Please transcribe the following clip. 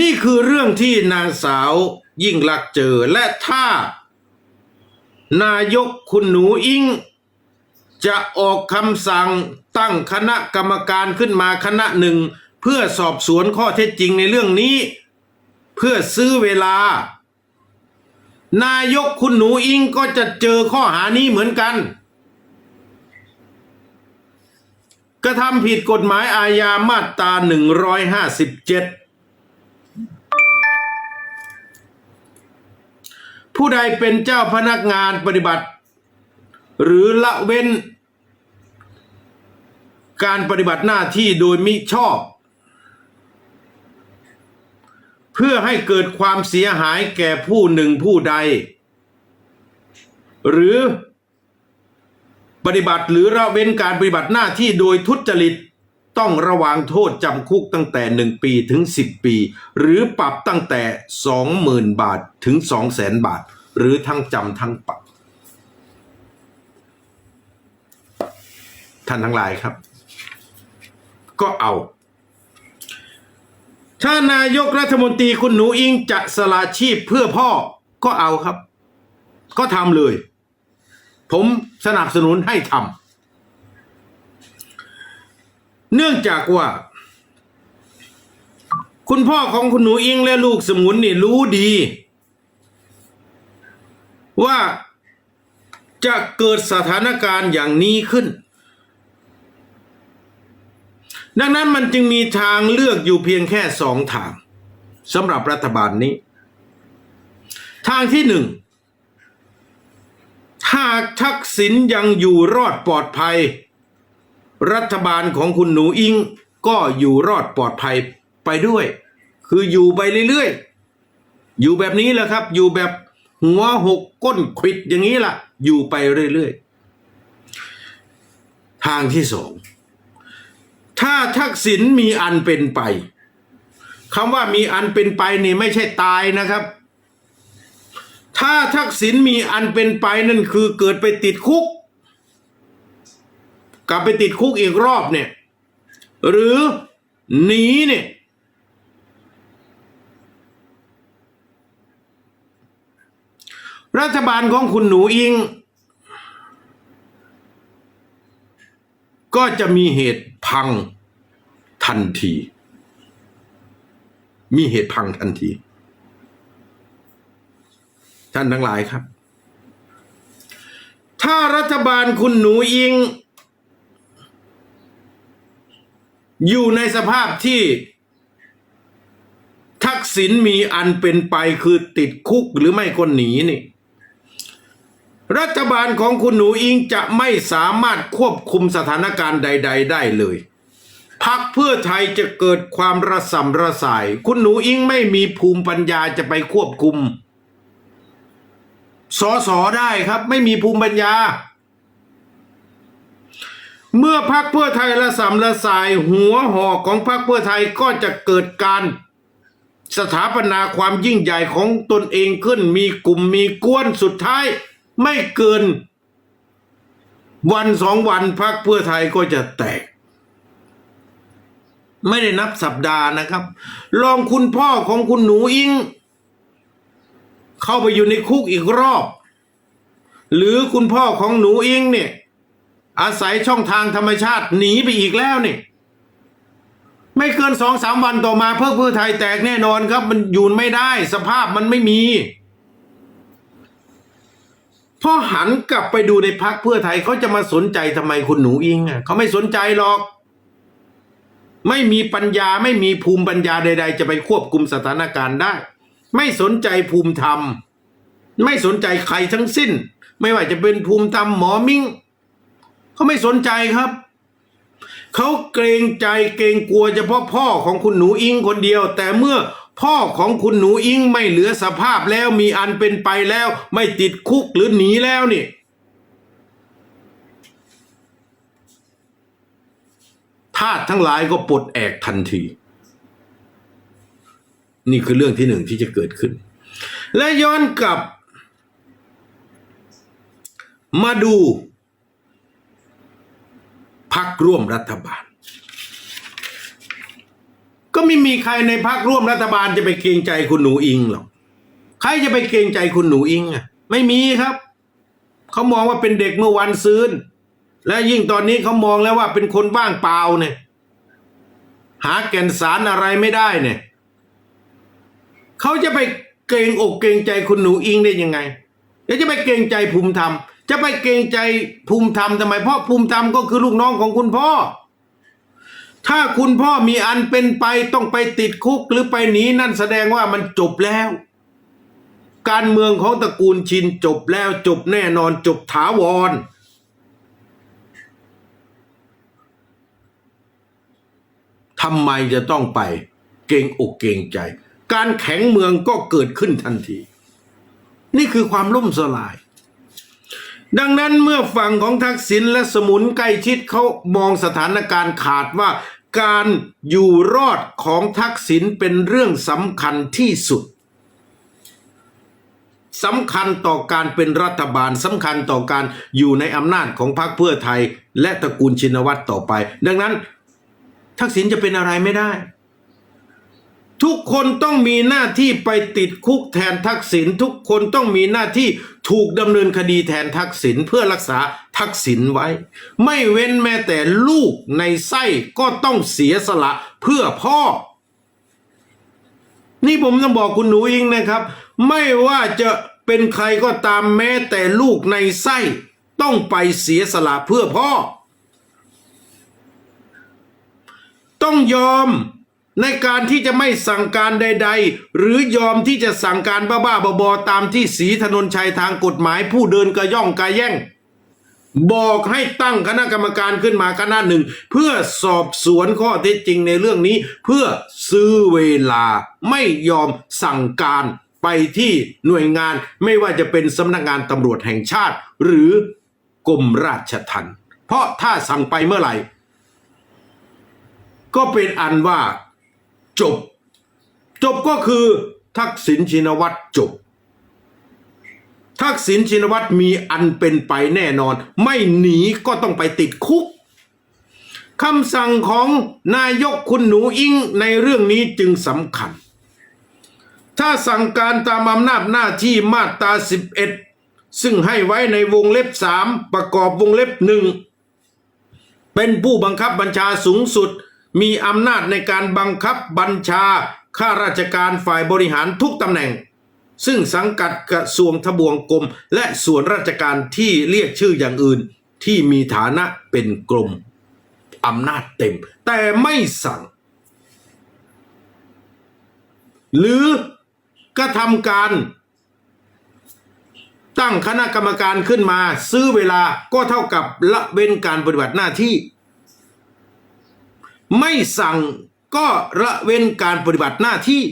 นี่คือเรื่องที่นางสาวยิ่งลักเจอและถ้า นายกคุณหนูอิง จะออกคำสั่งตั้งคณะกรรมการขึ้นมาคณะหนึ่ง เพื่อสอบสวนข้อเท็จจริงในเรื่องนี้ เพื่อซื้อเวลา นายกคุณหนูอิงก็จะเจอข้อหานี้เหมือนกัน กระทำผิดกฎหมายอาญามาตรา157 ผู้ใดเป็นเจ้าพนักงานปฏิบัติ หรือละเว้น การปฏิบัติหน้าที่โดยมิชอบ เพื่อให้เกิดความเสียหายแก่ผู้หนึ่งผู้ใด หรือปฏิบัติหรือละเว้นการปฏิบัติหน้าที่โดยทุจริต ต้องระวางโทษจำคุกตั้งแต่หนึ่งปีถึงสิบปี หรือปรับตั้งแต่สองหมื่นบาทถึงสองแสนบาท หรือทั้งจำทั้งปรับ ท่านทั้งหลายครับ ก็เอา ถ้านายกรัฐมนตรีคุณหนูอิงจะสละชีพเพื่อพ่อก็เอาครับ ก็ทำเลย ผมสนับสนุนให้ทำ เนื่องจากว่า คุณพ่อของคุณหนูอิงและลูกสมุนนี่รู้ดี ว่าจะเกิดสถานการณ์อย่างนี้ขึ้น ดังนั้นมันจึงมีทางเลือกอยู่เพียงแค่สองทางสำหรับรัฐบาลนี้ ทางที่หนึ่งหากทักษิณยังอยู่รอดปลอดภัย รัฐบาลของคุณหนูอิงก็อยู่รอดปลอดภัยไปด้วย คืออยู่ไปเรื่อยๆ อยู่แบบนี้แหละครับ อยู่แบบหัวหกก้นขวิดอย่างนี้ล่ะ อยู่ไปเรื่อยๆ ทางที่สอง ถ้าทักษิณมีอันเป็นไปคำว่ามีอันเป็นไปนี่ไม่ใช่ตายนะครับ ถ้าทักษิณมีอันเป็นไปนั่นคือเกิดไปติดคุก กลับไปติดคุกอีกรอบเนี่ย หรือหนีเนี่ยรัฐบาลของคุณหนูอิง ก็จะมีเหตุพังทันที มีเหตุพังทันที ท่านทั้งหลายครับ ถ้ารัฐบาลคุณหนูอิง อยู่ในสภาพที่ ทักษิณมีอันเป็นไปคือติดคุกหรือไม่ก็หนีนี่ รัฐบาลของคุณหนูอิงจะไม่สามารถควบคุมสถานการณ์ใด ๆ ได้เลยพักเพื่อไทยจะเกิดความระสำระสาย คุณหนูอิงไม่มีภูมิปัญญาจะไปควบคุมสอสอได้ครับ ไม่มีภูมิปัญญา เมื่อพักเพื่อไทยระสำระสายหัวหอกของพักเพื่อไทยก็จะเกิดการ สถาปนาความยิ่งใหญ่ของตนเองขึ้นมีกลุ่มมีกวนสุดท้าย ไม่เกิน วันสองวันพักเพื่อไทยก็จะแตก ไม่ได้นับสัปดาห์นะครับ ลองคุณพ่อของคุณหนูอิง เข้าไปอยู่ในคุกอีกรอบ หรือคุณพ่อของหนูอิงเนี่ย อาศัยช่องทางธรรมชาติหนีไปอีกแล้วนี่ ไม่เกินสองสามวันต่อมาเพื่อเพื่อไทยแตกแน่นอนครับ มันอยู่ไม่ได้ สภาพมันไม่มีพอหันกลับไปดูในพักเพื่อไทยเขาจะมาสนใจทำไมคุณหนูอิงอะเขาไม่สนใจหรอก ไม่มีปัญญาไม่มีภูมิปัญญาใด ๆ จะไปควบคุมสถานการณ์ได้ ไม่สนใจภูมิธรรม ไม่สนใจใครทั้งสิ้น ไม่ว่าจะเป็นภูมิธรรมหมอมิ่ง เขาไม่สนใจครับ เขาเกรงใจเกรงกลัวเฉพาะพ่อของคุณหนูอิงคนเดียว แต่เมื่อพ่อของคุณหนูอิงไม่เหลือสภาพแล้วมีอันเป็นไปแล้ว ไม่ติดคุกหรือหนีแล้วนี่ทาสทั้งหลายก็ปลดแอกทันที นี่คือเรื่องที่หนึ่งที่จะเกิดขึ้น และย้อนกลับ มาดู พักร่วมรัฐบาล ก็ไม่มีใครในพักร่วมรัฐบาลจะไปเกรงใจคุณหนูอิงหรอกใครจะไปเกรงใจคุณหนูอิงอะ ไม่มีครับเขามองว่าเป็นเด็กเมื่อวันซืนและยิ่งตอนนี้เขามองแล้วว่าเป็นคนว่างเปล่าเนี่ย หาแก่นสารอะไรไม่ได้เนี่ยเขาจะไปเกรงอกเกรงใจคุณหนูอิงได้ยังไง แล้วจะไปเกรงใจภูมิธรรม จะไปเกรงใจภูมิธรรมทำไมเพราะภูมิธรรมก็คือลูกน้องของคุณพ่อ ถ้าคุณพ่อมีอันเป็นไปต้องไปติดคุกหรือไปหนีนั่นแสดงว่ามันจบแล้ว การเมืองของตระกูลชินจบแล้วจบแน่นอนจบถาวรทำไมจะต้องไปเกรงอกเกรงใจ การแข็งเมืองก็เกิดขึ้นทันที นี่คือความล่มสลาย ดังนั้นเมื่อฝั่งของทักษิณและสมุนใกล้ชิดเขามองสถานการณ์ขาดว่า การอยู่รอดของทักษิณเป็นเรื่องสำคัญที่สุดสำคัญต่อการเป็นรัฐบาลสำคัญต่อการอยู่ในอำนาจของพรรคเพื่อไทย และตระกูลชินวัตรต่อไป ดังนั้น ทักษิณจะเป็นอะไรไม่ได้ ทุกคนต้องมีหน้าที่ไปติดคุกแทนทักษิณทุกคนต้องมีหน้าที่ถูกดำเนินคดีแทนทักษิณเพื่อรักษาทักษิณไว้ ไม่เว้นแม้แต่ลูกในไส้ก็ต้องเสียสละเพื่อพ่อ นี่ผมต้องบอกคุณหนูอิงนะครับ ไม่ว่าจะเป็นใครก็ตามแม้แต่ลูกในไส้ต้องไปเสียสละเพื่อพ่อ ต้องยอม ในการที่จะไม่สั่งการใด ๆ หรือยอมที่จะสั่งการบ้าๆบอๆตามที่สีถนนชัยทางกฎหมายผู้เดินกระย่องกระแย่ง บอกให้ตั้งคณะกรรมการขึ้นมาคณะหนึ่ง เพื่อสอบสวนข้อเท็จจริงในเรื่องนี้ เพื่อซื้อเวลาไม่ยอมสั่งการไปที่หน่วยงานไม่ว่าจะเป็นสำนักงานตำรวจแห่งชาติ หรือกรมราชทัณฑ์เพราะถ้าสั่งไปเมื่อไหร่ ก็เป็นอันว่า จบ จบก็คือ ทักษิณชินวัตรจบ ทักษิณชินวัตรมีอันเป็นไปแน่นอน ไม่หนีก็ต้องไปติดคุกคำสั่งของนายกคุณหนูอิงในเรื่องนี้จึงสำคัญ ถ้าสั่งการตามอำนาจหน้าที่มาตรา 11 ซึ่งให้ไว้ในวงเล็บ 3 ประกอบวงเล็บหนึ่งเป็นผู้บังคับบัญชาสูงสุด มีอำนาจในการบังคับบัญชาข้าราชการฝ่ายบริหารทุกตำแหน่ง ซึ่งสังกัดกระทรวงทบวงกรม และส่วนราชการที่เรียกชื่ออย่างอื่นที่มีฐานะเป็นกรมอำนาจเต็ม แต่ไม่สั่ง หรือกระทำการ ตั้งคณะกรรมการขึ้นมา ซื้อเวลาก็เท่ากับละเว้นการปฏิบัติหน้าที่ ไม่สั่งก็ละเว้นการปฏิบัติหน้าที่